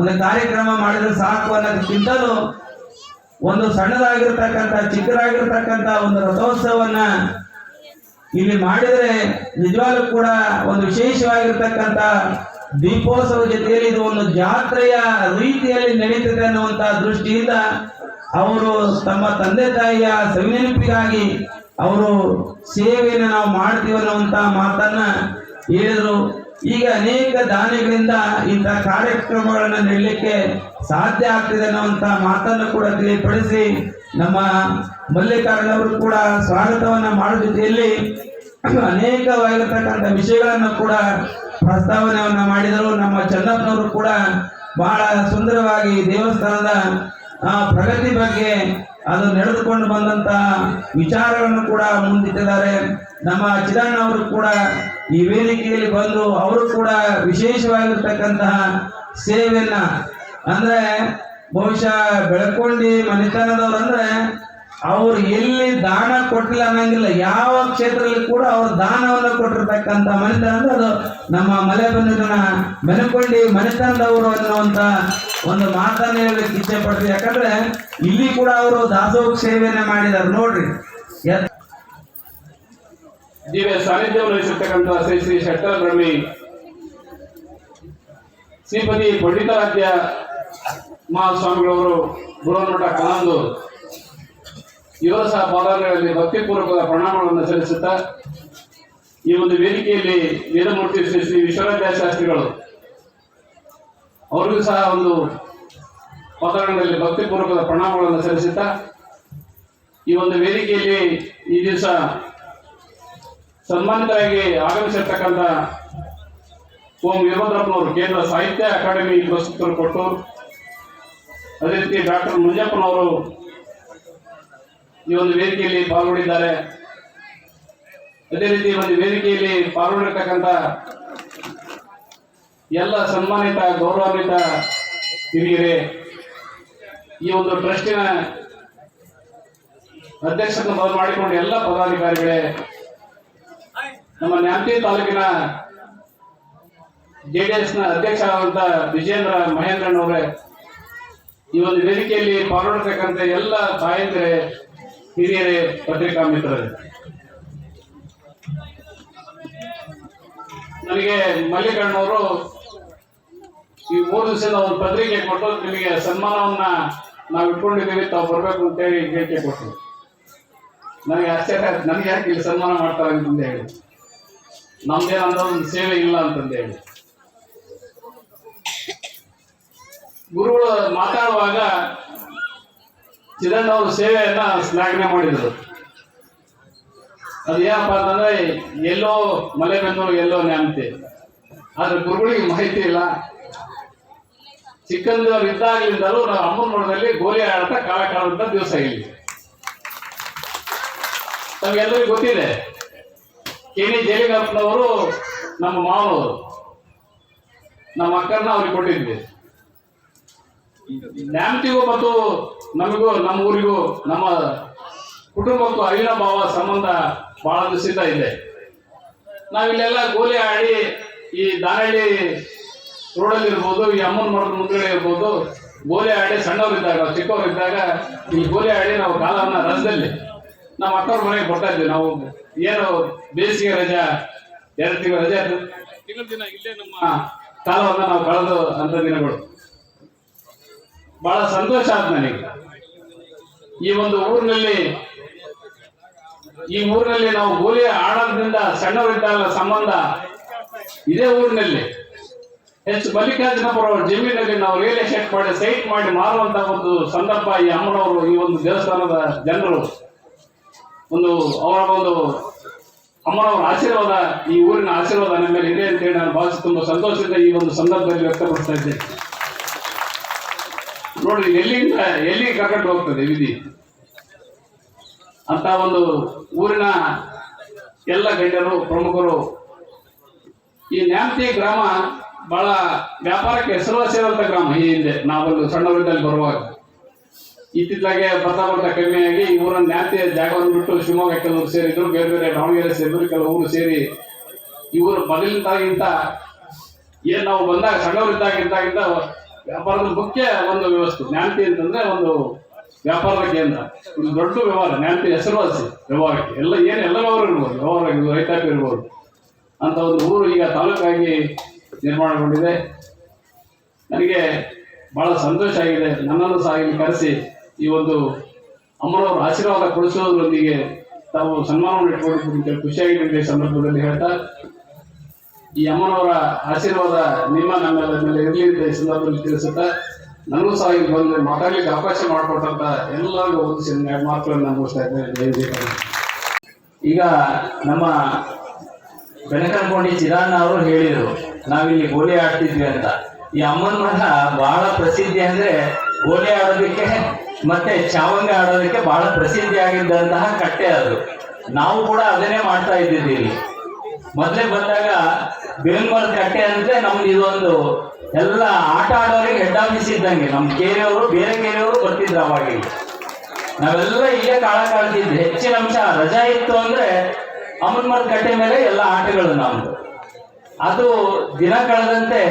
ಒಂದು ಕಾರ್ಯಕ್ರಮ ಮಾಡಿದ್ರೆ ಸಾಕು ಅನ್ನೋದಕ್ಕಿಂತಲೂ ಒಂದು ಸಣ್ಣದಾಗಿರ್ತಕ್ಕಂಥ, ಚಿಕ್ಕದಾಗಿರ್ತಕ್ಕಂಥ ಒಂದು ರಥೋತ್ಸವನ್ನ ಇಲ್ಲಿ ಮಾಡಿದರೆ ನಿಜವಾಗ್ಲೂ ಕೂಡ ಒಂದು ವಿಶೇಷವಾಗಿರ್ತಕ್ಕಂಥ ದೀಪೋತ್ಸವ ಜೊತೆಯಲ್ಲಿ ಇದು ಒಂದು ಜಾತ್ರೆಯ ರೀತಿಯಲ್ಲಿ ನಡೀತದೆ ಅನ್ನುವಂತಹ ದೃಷ್ಟಿಯಿಂದ ಅವರು ತಮ್ಮ ತಂದೆ ತಾಯಿಯ ಸವಿನೆನಪಿಗಾಗಿ ಅವರು ಸೇವೆಯನ್ನು ನಾವು ಮಾಡ್ತೀವಿ ಅನ್ನುವಂತಹ ಮಾತನ್ನ ಹೇಳಿದ್ರು. ಈಗ ಅನೇಕ ದಾನಿಗಳಿಂದ ಇಂಥ ಕಾರ್ಯಕ್ರಮಗಳನ್ನು ನೀಡಲಿಕ್ಕೆ ಸಾಧ್ಯ ಆಗ್ತಿದೆ ಅನ್ನುವಂತ ಮಾತನ್ನು ಕೂಡ ತಿಳಿಪಡಿಸಿ ನಮ್ಮ ಮಲ್ಲಿಕಾರ್ಜುನ ಅವರು ಕೂಡ ಸ್ವಾಗತವನ್ನ ಮಾಡೋ ಜೊತೆಯಲ್ಲಿ ಅನೇಕವಾಗಿರ್ತಕ್ಕಂಥ ವಿಷಯಗಳನ್ನು ಕೂಡ ಪ್ರಸ್ತಾವನೆಯನ್ನ ಮಾಡಿದರು ನಮ್ಮ ಚನ್ನಪ್ಪನವರು ಕೂಡ ಬಹಳ ಸುಂದರವಾಗಿ ದೇವಸ್ಥಾನದ ಆ, ಪ್ರಗತಿ ಬಗ್ಗೆ ಅದು ನಡೆದುಕೊಂಡು ಬಂದಂತ ವಿಚಾರಗಳನ್ನು ಕೂಡ ಮುಂದಿಟ್ಟಿದ್ದಾರೆ. ನಮ್ಮ ಚಿರಣ್ಣ ಅವರು ಕೂಡ ಈ ವೇದಿಕೆಯಲ್ಲಿ ಬಂದು ಅವರು ಕೂಡ ವಿಶೇಷವಾಗಿರ್ತಕ್ಕಂತಹ ಸೇವೆಯನ್ನ ಅಂದ್ರೆ ಬಹುಶಃ ಬೆಳಕೊಂಡಿ ಮನೆತನದವ್ರು ಅಂದ್ರೆ ಅವ್ರು ಎಲ್ಲಿ ದಾನ ಕೊಟ್ಟಿಲ್ಲ ಅನ್ನಂಗಿಲ್ಲ. ಯಾವ ಕ್ಷೇತ್ರದಲ್ಲಿ ಕೂಡ ಅವ್ರು ದಾನವನ್ನು ಕೊಟ್ಟಿರ್ತಕ್ಕಂಥ ಮನೆತನ ಅಂದ್ರೆ ಅದು ನಮ್ಮ ಮಲೆ ಬಂದಿದ್ದನ ಮೆನಕೊಂಡಿ ಮನೆತನದವರು ಅನ್ನುವಂತ ಒಂದು ಮಾತನ್ನ ಹೇಳಲಿಕ್ಕೆ ಇಚ್ಛೆ ಪಡ್ತೀವಿ. ಯಾಕಂದ್ರೆ ಇಲ್ಲಿ ಕೂಡ ಅವರು ದಾಸೋಹ ಸೇವೆಯನ್ನ ಮಾಡಿದ್ದಾರೆ ನೋಡ್ರಿ. ದಿವ್ಯ ಸಾನ್ನಿಧ್ಯವನ್ನು ವಹಿಸಿರ್ತಕ್ಕಂಥ ಶ್ರೀ ಶ್ರೀ ಶಟ್ಟರ ಬ್ರಹ್ಮಿ ಶ್ರೀಪತಿ ಪಂಡಿತಾರಾಧ್ಯ ಮಹಾಸ್ವಾಮಿಗಳವರು ಗುರುಮಠ ಕಲಾಂದು ಇವರು ಸಹ ಪಾದಾಗಳಲ್ಲಿ ಭಕ್ತಿಪೂರ್ವಕದ ಪ್ರಣಾಮಗಳನ್ನು ಸಲ್ಲಿಸುತ್ತಾ ಈ ಒಂದು ವೇದಿಕೆಯಲ್ಲಿ ವೇದಮೂರ್ತಿ ಶ್ರೀ ಶ್ರೀ ಶಾಸ್ತ್ರಿಗಳು, ಅವರಿಗೂ ಸಹ ಒಂದು ಪಾದಾಗಳಲ್ಲಿ ಭಕ್ತಿಪೂರ್ವಕದ ಪ್ರಣಾಮಗಳನ್ನು ಸಲ್ಲಿಸುತ್ತಾ ಈ ಒಂದು ವೇದಿಕೆಯಲ್ಲಿ ಈ ದಿವಸ ಸನ್ಮಾನಿತರಾಗಿ ಆಗಮಿಸಿರ್ತಕ್ಕಂಥ ಓಂ ವೀರಭದ್ರಪ್ಪನವರು ಕೇಂದ್ರ ಸಾಹಿತ್ಯ ಅಕಾಡೆಮಿ ಪ್ರಸ್ತುತರು ಕೊಟ್ಟು, ಅದೇ ರೀತಿ ಡಾಕ್ಟರ್ ಮುಂಜಪ್ಪನವರು ಈ ಒಂದು ವೇದಿಕೆಯಲ್ಲಿ ಪಾಲ್ಗೊಂಡಿದ್ದಾರೆ. ಅದೇ ರೀತಿ ಒಂದು ವೇದಿಕೆಯಲ್ಲಿ ಪಾಲ್ಗೊಂಡಿರ್ತಕ್ಕಂಥ ಎಲ್ಲ ಸನ್ಮಾನಿತ, ಗೌರವಾನ್ವಿತ ಹಿರಿಯರೇ, ಈ ಒಂದು ಟ್ರಸ್ಟಿನ ಅಧ್ಯಕ್ಷರನ್ನ ಬದಲು ಮಾಡಿಕೊಂಡು ಎಲ್ಲ ಪದಾಧಿಕಾರಿಗಳೇ, ನಮ್ಮ ನ್ಯಾಮತಿ ತಾಲೂಕಿನ ಜೆಡಿಎಸ್ನ ಅಧ್ಯಕ್ಷರಾದಂತ ವಿಜೇಂದ್ರ ಮಹೇಂದ್ರನ್ ಅವರೇ ಈ ಒಂದು ವೇದಿಕೆಯಲ್ಲಿ ಪಾಲ್ಗೊಳ್ಳತಕ್ಕಂಥ ಎಲ್ಲ ತಾಯಂದಿರೇ ಹಿರಿಯರೇ ಪತ್ರಿಕಾ ಮಿತ್ರರೇ. ನನಗೆ ಮಲ್ಲಿಕಣ್ಣವರು ಈ ಮೂರು ದಿವಸದ ಒಂದು ಪತ್ರಿಕೆ ಕೊಟ್ಟು ನಿಮಗೆ ಸನ್ಮಾನವನ್ನ ನಾವು ಇಟ್ಕೊಂಡಿದ್ದೀವಿ, ತಾವು ಅಂತ ಹೇಳಿ ಹೇಳಿಕೆ ಕೊಟ್ಟರು. ನನಗೆ ಆಶ್ಚರ್ಯ, ನನಗೆ ಯಾಕೆ ಇಲ್ಲಿ ಸನ್ಮಾನ ಮಾಡ್ತಾರೆ ಅಂತಂದು ಹೇಳಿ. ನಮ್ದೇನಂದ್ರೆ ಒಂದು ಸೇವೆ ಇಲ್ಲ ಅಂತಂದು ಹೇಳಿ. ಗುರುಗಳು ಮಾತಾಡುವಾಗ ಚಿದಂಡ ಅವರು ಸೇವೆಯನ್ನ ಶ್ಲಾಘನೆ ಮಾಡಿದರು. ಅದು ಏನಪ್ಪ ಅಂತಂದ್ರೆ ಎಲ್ಲೋ ಮಲೆ ಬೆನ್ನೂರು ಎಲ್ಲೋ ನ್ಯಾಮತಿ. ಆದ್ರೆ ಗುರುಗಳಿಗೆ ಮಾಹಿತಿ ಇಲ್ಲ. ಚಿಕ್ಕಂದವ್ರು ಇದ್ದಾಗಲಿಂದಲೂ ನಾವು ಅಮ್ಮನಮಠದಲ್ಲಿ ಗೋಲಿ ಆಡ್ತಾ ಕಾಲ ಕಾಲಂತ ದಿವಸ ಇಲ್ಲಿ. ನಮಗೆಲ್ಲರಿಗೂ ಗೊತ್ತಿದೆ. ಕೆನಿ ಜೈಲಿಗಪ್ಪನವರು ನಮ್ಮ ಮಾವನವರು. ನಮ್ಮ ಅಕ್ಕನ ಅವ್ರಿಗೆ ಕೊಟ್ಟಿದ್ವಿ. ನ್ಯಾಮತಿಗೂ ಮತ್ತು ನಮಗೂ ನಮ್ಮ ಊರಿಗೂ ನಮ್ಮ ಕುಟುಂಬಕ್ಕೂ ಅವಿನಾಭಾವ ಸಂಬಂಧ ಬಹಳ ದಿವಸದಿಂದ ಇದೆ. ನಾವಿಲ್ಲೆಲ್ಲ ಗೋಲಿ ಆಡಿ ಈ ದಾನಹಳ್ಳಿ ರೋಡಲ್ಲಿ ಇರ್ಬೋದು ಈ ಅಮ್ಮನ ಮರದ ಮುಂದ್ಗಡೆ ಇರ್ಬೋದು ಗೋಲಿ ಆಡಿ ಸಣ್ಣವರಿದ್ದಾಗ ನಾವು ಚಿಕ್ಕವರಿದ್ದಾಗ ಈ ಗೋಲಿ ಆಡಿ ನಾವು ಕಾಲವನ್ನ ರಜದಲ್ಲಿ ನಮ್ಮ ಅಕ್ಕವ್ರ ಮನೆಗೆ ಬರ್ತಾ ಇದ್ವಿ. ನಾವು ಏನು ಬೇಸಿಗೆ ರಜಾ ಎರಡು ತಿಂಗಳ ರಜೆ ತಿಂಗಳ ದಿನ ಇಲ್ಲೇ ನಮ್ಮ ಕಾಲವನ್ನ ನಾವು ಕಳೆದು ಅಂತ ದಿನಗಳು. ಬಹಳ ಸಂತೋಷ ಆದ ನನಗೆ. ಈ ಒಂದು ಊರಿನಲ್ಲಿ, ಈ ಊರಿನಲ್ಲಿ ನಾವು ಗೋಲಿ ಆಡೋದ್ರಿಂದ ಸಣ್ಣವರಿದ್ದಾಗ ಸಂಬಂಧ ಇದೇ ಊರಿನಲ್ಲಿ. ಹೆಚ್ಚು ಮಲ್ಲಿಕಾರ್ಜುನಪುರ ಅವರ ಜಮೀನಲ್ಲಿ ನಾವು ರಿಯಲ್ ಎಸ್ಟೇಟ್ ಮಾಡಿ ಸೈಟ್ ಮಾಡಿ ಮಾರುವಂತ ಒಂದು ಸಂದರ್ಭ ಈ ಅಮ್ಮನವರು ಈ ಒಂದು ದೇವಸ್ಥಾನದ ಜನರು. ಒಂದು ಅವರ ಒಂದು ಅಮ್ಮನವರ ಆಶೀರ್ವಾದ, ಈ ಊರಿನ ಆಶೀರ್ವಾದ ನಮ್ಮ ಮೇಲೆ ಇದೆ ಅಂತ ಹೇಳಿ ನಾನು ಭಾವಿಸಿ ತುಂಬಾ ಸಂತೋಷದಿಂದ ಈ ಒಂದು ಸಂದರ್ಭದಲ್ಲಿ ವ್ಯಕ್ತಪಡಿಸ್ತಾ ಇದ್ದೇನೆ. ನೋಡಿ ಎಲ್ಲಿಂದ ಎಲ್ಲಿ ಕರ್ಕೊಂಡು ಹೋಗ್ತದೆ ವಿಧಿ? ಅಂತ ಒಂದು ಊರಿನ ಎಲ್ಲ ಗಣ್ಯರು, ಪ್ರಮುಖರು, ಈ ನ್ಯಾಮತಿ ಗ್ರಾಮ ಬಹಳ ವ್ಯಾಪಾರಕ್ಕೆ ಹೆಸರುವಾಸಿಯಾದಂತ ಗ್ರಾಮ ಈ ಹಿಂದೆ. ನಾವೊಂದು ಸಣ್ಣ ಊರಿನಲ್ಲಿ ಬರುವಾಗ. ಇತ್ತಿತ್ತಲಾಗೆ ಬರ್ತಾ ಬರ್ತಾ ಕಮ್ಮಿಯಾಗಿ ಈ ಊರನ್ನ ನ್ಯಾಮತಿ ಜಾಗವನ್ನು ಬಿಟ್ಟು ಶಿವಮೊಗ್ಗ ಕೆಲವರು ಸೇರಿದ್ರು, ಬೇರೆ ಬೇರೆ ದಾವಣಗೆರೆ ಸೇರಿದ್ರು ಕೆಲವು ಊರು ಸೇರಿ ಈ ಊರು ಬದಲಿಂದಾಗಿಂತ ಏನ್ ನಾವು ಬಂದಾಗ ಸಣ್ಣವರಿದ್ದಾಗಿದ್ದಾಗಿಂದ ವ್ಯಾಪಾರದ ಮುಖ್ಯ ಒಂದು ವ್ಯವಸ್ಥೆ ನ್ಯಾಮತಿ ಅಂತಂದ್ರೆ ಒಂದು ವ್ಯಾಪಾರದ ಕೇಂದ್ರ. ಇದು ದೊಡ್ಡ ವ್ಯವಹಾರ ನ್ಯಾಮತಿ ಹೆಸರುವಾಸಿ ವ್ಯವಹಾರಕ್ಕೆ. ಎಲ್ಲ ಏನು, ಎಲ್ಲ ವ್ಯವಹಾರ ಇರ್ಬೋದು. ವ್ಯವಹಾರ ರೈತಾಪಿ ಇರ್ಬೋದು. ಅಂತ ಒಂದು ಊರು ಈಗ ತಾಲೂಕಾಗಿ ನಿರ್ಮಾಣಗೊಂಡಿದೆ. ನನಗೆ ಬಹಳ ಸಂತೋಷ ಆಗಿದೆ. ನನ್ನನ್ನು ಸಹ ಇಲ್ಲಿ ಕರೆಸಿ ಈ ಒಂದು ಅಮ್ಮನವರ ಆಶೀರ್ವಾದ ಕೊಡಿಸೋದ್ರೊಂದಿಗೆ ತಾವು ಸನ್ಮಾನವನ್ನು ಇಟ್ಕೊಂಡಿದ್ದು ಖುಷಿಯಾಗಿದೆ ಸಂದರ್ಭದಲ್ಲಿ ಹೇಳ್ತಾ ಈ ಅಮ್ಮನವರ ಆಶೀರ್ವಾದ ನಿಮ್ಮ ನಮ್ಮೆಲ್ಲ ಮೇಲೆ ಇರಲಿ ಅಂತ ಸಂದರ್ಭದಲ್ಲಿ ತಿಳಿಸುತ್ತಾ ನನಗೂ ಸಹ ಇಲ್ಲಿ ಬಂದು ಮಾತಾಡ್ಲಿಕ್ಕೆ ಅವಕಾಶ ಮಾಡಿಕೊಟ್ಟಂತ ಎಲ್ಲರಿಗೂ ಒಂದು ಮಾತುಗಳನ್ನು ನಾನು ಮುಗಿಸ್ತಾ ಇದ್ದೇನೆ ಈಗ ನಮ್ಮ ಬೆನಕನಕೊಂಡಿ ಚಿರಾನ್ ಅವರು ಹೇಳಿದರು, ನಾವಿಲ್ಲಿ ಗೋಲಿ ಆಡ್ತಿದ್ವಿ ಅಂತ. ಈ ಅಮ್ಮನ ಮಠ ಬಹಳ ಪ್ರಸಿದ್ಧಿ ಅಂದ್ರೆ ಗೋಲಿ ಆಡೋದಕ್ಕೆ ಮತ್ತೆ ಚಾವಂಗ ಆಡೋದಕ್ಕೆ ಬಹಳ ಪ್ರಸಿದ್ಧಿ ಆಗಿದ್ದಂತಹ ಕಟ್ಟೆ ಅದು. ನಾವು ಕೂಡ ಅದನ್ನೇ ಮಾಡ್ತಾ ಇದ್ದಿದ್ದೀವಿ. ಮೊದಲೇ ಬಂದಾಗ ಬೇಲ್ಮರದ ಕಟ್ಟೆ ಅಂದ್ರೆ ನಮ್ದು ಇದೊಂದು ಎಲ್ಲ ಆಟ ಆಡೋರಿಗೆ ಹೆಡ್ ಆಫೀಸ್ ಇದ್ದಂಗೆ. ನಮ್ಮ ಕೇರಿಯವರು, ಬೇರೆ ಕೇರಿಯವರು ಬರ್ತಿದ್ರು ಅವಾಗ ನಾವೆಲ್ಲ ಇಲ್ಲೇ ಕಾಳ ಕಾಳ್ತಿದ್ವಿ ಹೆಚ್ಚಿನ ಅಂಶ ರಜಾ ಇತ್ತು ಅಂದ್ರೆ ಅಮ್ಮನ್ಮರದ ಕಟ್ಟೆ ಮೇಲೆ ಎಲ್ಲ ಆಟಗಳು ನಮ್ದು. ಅದು ದಿನ ಕಳೆದಂತೆ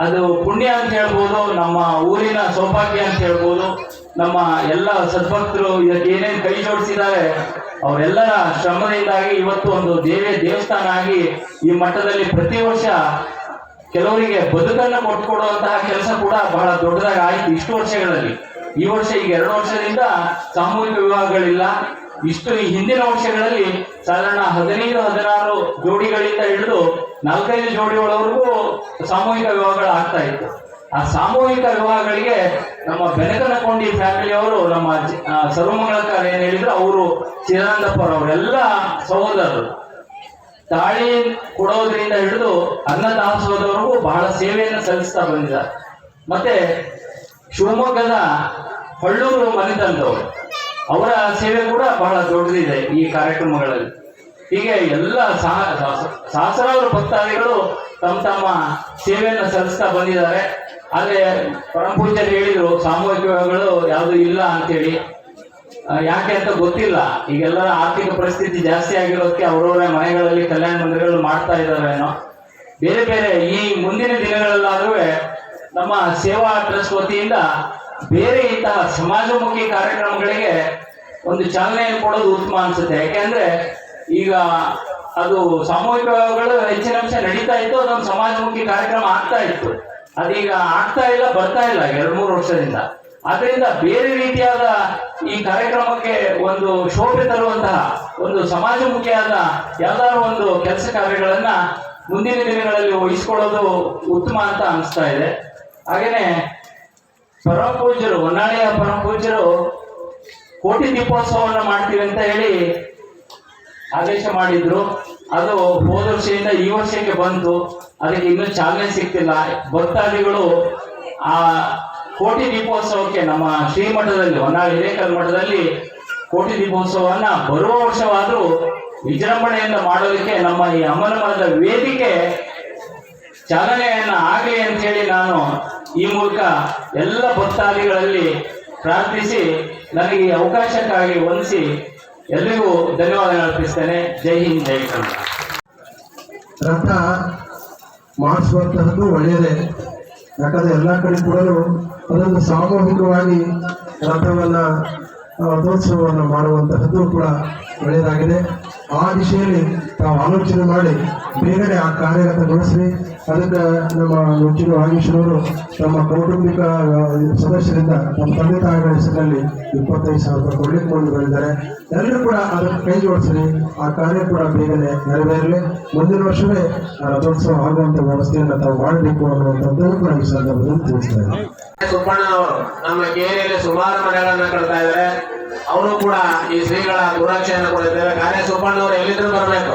ಅದು ಪುಣ್ಯ ಅಂತ ಹೇಳ್ಬೋದು, ನಮ್ಮ ಊರಿನ ಸೌಭಾಗ್ಯ ಅಂತ ಹೇಳ್ಬೋದು, ನಮ್ಮ ಎಲ್ಲ ಸದ್ಭಕ್ತರು ಇದಕ್ಕೆ ಏನೇನು ಕೈ ಜೋಡಿಸಿದ್ದಾರೆ ಅವರೆಲ್ಲರ ಶ್ರಮದಿಂದಾಗಿ ಇವತ್ತು ಒಂದು ದೇವಿ ದೇವಸ್ಥಾನ ಆಗಿ ಈ ಮಟ್ಟದಲ್ಲಿ ಪ್ರತಿ ವರ್ಷ ಕೆಲವರಿಗೆ ಬದುಕನ್ನು ಕೊಟ್ಕೊಡುವಂತಹ ಕೆಲಸ ಕೂಡ ಬಹಳ ದೊಡ್ಡದಾಗಿ ಆಯ್ತು ಇಷ್ಟು ವರ್ಷಗಳಲ್ಲಿ. ಈ ವರ್ಷ ಈಗ ಎರಡು ವರ್ಷದಿಂದ ಸಾಮೂಹಿಕ ವಿವಾಹಗಳಿಲ್ಲ. ಇಷ್ಟು ಈ ಹಿಂದಿನ ವರ್ಷಗಳಲ್ಲಿ ಸಾಧಾರಣ ಹದಿನೈದು, ಹದಿನಾರು ಜೋಡಿಗಳಿಂದ ಹಿಡಿದು ನಾಲ್ಕೈದು ಜೋಡಿಗಳವರೆಗೂ ಸಾಮೂಹಿಕ ವಿವಾಹಗಳು ಆಗ್ತಾ ಇತ್ತು. ಆ ಸಾಮೂಹಿಕ ವಿವಾಹಗಳಿಗೆ ನಮ್ಮ ಬೆನಕನಕೊಂಡಿ ಫ್ಯಾಮಿಲಿಯವರು ನಮ್ಮ ಸರ್ವಮಂಗಳ ಕಾರ್ಯ ಏನ್ ಹೇಳಿದ್ರು, ಅವರು ಚಿದಾನಂದಪ್ಪರ್ ಅವರೆಲ್ಲ ಸಹೋದರರು. ತಾಳಿ ಕೊಡೋದ್ರಿಂದ ಹಿಡಿದು ಅನ್ನದಾಸೋದವರೆಗೂ ಬಹಳ ಸೇವೆಯನ್ನು ಸಲ್ಲಿಸ್ತಾ ಬಂದಿದ್ದಾರೆ. ಮತ್ತೆ ಶಿವಮೊಗ್ಗದ ಹಳ್ಳೂರು ಮನೆತಂದವರು ಅವರ ಸೇವೆ ಕೂಡ ಬಹಳ ದೊಡ್ಡದಿದೆ ಈ ಕಾರ್ಯಕ್ರಮಗಳಲ್ಲಿ. ಹೀಗೆ ಎಲ್ಲ ಸಹ- ಸಹ- ಸಹಸ್ರಾರು ಭಕ್ತಾದಿಗಳು ತಮ್ಮ ತಮ್ಮ ಸೇವೆಯನ್ನು ಸಲ್ಲಿಸ್ತಾ ಬಂದಿದ್ದಾರೆ. ಆದರೆ ಪರಮ ಹೇಳಿದರು ಹೇಳಿದ್ರು ಸಾಮೂಹಿಕ ವಿವಾಹಗಳು ಯಾವುದು ಇಲ್ಲ ಅಂತೇಳಿ. ಯಾಕೆ ಅಂತ ಗೊತ್ತಿಲ್ಲ. ಈಗೆಲ್ಲರ ಆರ್ಥಿಕ ಪರಿಸ್ಥಿತಿ ಜಾಸ್ತಿ ಆಗಿರೋದಕ್ಕೆ ಅವರವರ ಮನೆಗಳಲ್ಲಿ ಕಲ್ಯಾಣ ಮಂದಿರಗಳು ಮಾಡ್ತಾ ಇದ್ದಾರೇನೋ ಬೇರೆ ಬೇರೆ ಈ ಮುಂದಿನ ದಿನಗಳಲ್ಲಾದ್ರೂ ನಮ್ಮ ಸೇವಾ ಟ್ರಸ್ಟ್ ವತಿಯಿಂದ ಬೇರೆ ಇಂತಹ ಸಮಾಜಮುಖಿ ಕಾರ್ಯಕ್ರಮಗಳಿಗೆ ಒಂದು ಚಾಲನೆಯನ್ನು ಕೊಡೋದು ಉತ್ತಮ ಅನ್ಸುತ್ತೆ. ಯಾಕೆಂದ್ರೆ ಈಗ ಅದು ಸಾಮೂಹಿಕಗಳು ಹೆಚ್ಚಿನ ಅಂಶ ನಡೀತಾ ಇತ್ತು, ಅದೊಂದು ಸಮಾಜಮುಖಿ ಕಾರ್ಯಕ್ರಮ ಆಗ್ತಾ ಇತ್ತು. ಅದೀಗ ಆಗ್ತಾ ಇಲ್ಲ, ಬರ್ತಾ ಇಲ್ಲ ಎರಡು ಮೂರು ವರ್ಷದಿಂದ. ಅದರಿಂದ ಬೇರೆ ರೀತಿಯಾದ ಈ ಕಾರ್ಯಕ್ರಮಕ್ಕೆ ಒಂದು ಶೋಭೆ ತರುವಂತಹ ಒಂದು ಸಮಾಜಮುಖಿಯಾದ ಯಾವ್ದಾದ್ರು ಒಂದು ಕೆಲಸ ಕಾರ್ಯಗಳನ್ನ ಮುಂದಿನ ದಿನಗಳಲ್ಲಿ ವಹಿಸ್ಕೊಳ್ಳೋದು ಉತ್ತಮ ಅಂತ ಅನಿಸ್ತಾ ಇದೆ. ಹಾಗೇನೆ ಪರಮ ಪೂಜ್ಯರು ಹೊನ್ನಾಳಿಯ ಪರಮ ಪೂಜ್ಯರು ಕೋಟಿ ದೀಪೋತ್ಸವವನ್ನು ಮಾಡ್ತೀವಿ ಅಂತ ಹೇಳಿ ಆದೇಶ ಮಾಡಿದ್ರು. ಅದು ಹೋದ ವರ್ಷದಿಂದ ಈ ವರ್ಷಕ್ಕೆ ಬಂತು. ಅದಕ್ಕೆ ಇನ್ನೂ ಚಾಲನೆ ಸಿಗ್ತಿಲ್ಲ. ಭಕ್ತಾದಿಗಳು ಆ ಕೋಟಿ ದೀಪೋತ್ಸವಕ್ಕೆ ನಮ್ಮ ಶ್ರೀಮಠದಲ್ಲಿ, ಹೊನ್ನಾಳಿ ಹಿರೇಕಲ್ ಮಠದಲ್ಲಿ ಕೋಟಿ ದೀಪೋತ್ಸವವನ್ನ ಬರುವ ವರ್ಷವಾದರೂ ವಿಜೃಂಭಣೆಯಿಂದ ಮಾಡೋದಕ್ಕೆ ನಮ್ಮ ಈ ಅಮ್ಮನ ಮರದ ವೇದಿಕೆ ಚಾಲನೆಯನ್ನ ಆಗಲಿ ಅಂತ ಹೇಳಿ ನಾನು ಈ ಮೂಲಕ ಎಲ್ಲ ಭಕ್ತಾದಿಗಳಲ್ಲಿ ಪ್ರಾರ್ಥಿಸಿ, ನನಗೆ ಅವಕಾಶಕ್ಕಾಗಿ ವಂದಿಸಿ ಎಲ್ರಿಗೂ ಧನ್ಯವಾದ ಅರ್ಪಿಸ್ತೇನೆ. ಜೈ ಹಿಂದ್, ಜೈ ಕನ್ನಡ. ರಥ ಮಾಡಿಸುವಂತಹದ್ದು ಒಳ್ಳೆಯದೇ. ಯಾಕಂದ್ರೆ ಎಲ್ಲ ಕಡೆ ಕೂಡ ಅದೊಂದು ಸಾಮೂಹಿಕವಾಗಿ ರಥವನ್ನ ರಥೋತ್ಸವವನ್ನು ಮಾಡುವಂತಹದ್ದು ಕೂಡ ಒಳ್ಳೆಯದಾಗಿದೆ. ಆ ದಿಶೆಯಲ್ಲಿ ತಾವು ಆಲೋಚನೆ ಮಾಡಿ ಬೇಗನೆ ಆ ಕಾರ್ಯಗತಗೊಳಿಸಿ ಅದಕ್ಕೆ ನಮ್ಮ ನುಚ್ಚಿನ ವಾಗೀಶ್ವರರು ತಮ್ಮ ಕೌಟುಂಬಿಕ ಸದಸ್ಯರಿಂದ ನಮ್ಮ ತಂದೆ ತಾಯಿಗಳ ಹೆಸರಿನಲ್ಲಿ ಇಪ್ಪತ್ತೈದು ಸಾವಿರ ರೂಪಾಯಿ ಕೊಡ್ಲಿಕ್ಕೆ ಬಂದಿದ್ದಾರೆ. ಎಲ್ಲರೂ ಕೂಡ ಅದಕ್ಕೆ ಕೈ ಜೋಡಿಸ್ರಿ. ಆ ಕಾರ್ಯ ಕೂಡ ಬೇಗನೆ ನೆರವೇರಲಿ. ಮುಂದಿನ ವರ್ಷವೇ ರಥೋತ್ಸವ ಆಗುವಂತ ವ್ಯವಸ್ಥೆಯನ್ನು ತಾವು ಮಾಡಬೇಕು ಅನ್ನುವಂಥದ್ದನ್ನು ಕೂಡ ಈ ಸಂದರ್ಭದಲ್ಲಿ ತಿಳಿಸ್ತಾ ಇದ್ದಾರೆ ಸುಬ್ಬಣ್ಣನವರು ನಮ್ಮ ಕೇರಿಯಲ್ಲಿ ಸುಮಾರು ಮನೆಗಳನ್ನ ಕಳ್ತಾ ಇದ್ದಾರೆ. ಅವರು ಕೂಡ ಈ ಶ್ರೀಗಳ ದುರಾಕ್ಷೆಯನ್ನು ಕೊಡಿದ್ದಾರೆ ಕಾರ್ಯ ಸುಬ್ಬಣ್ಣವರು ಎಲ್ಲಿದ್ರು ಬರಬೇಕು.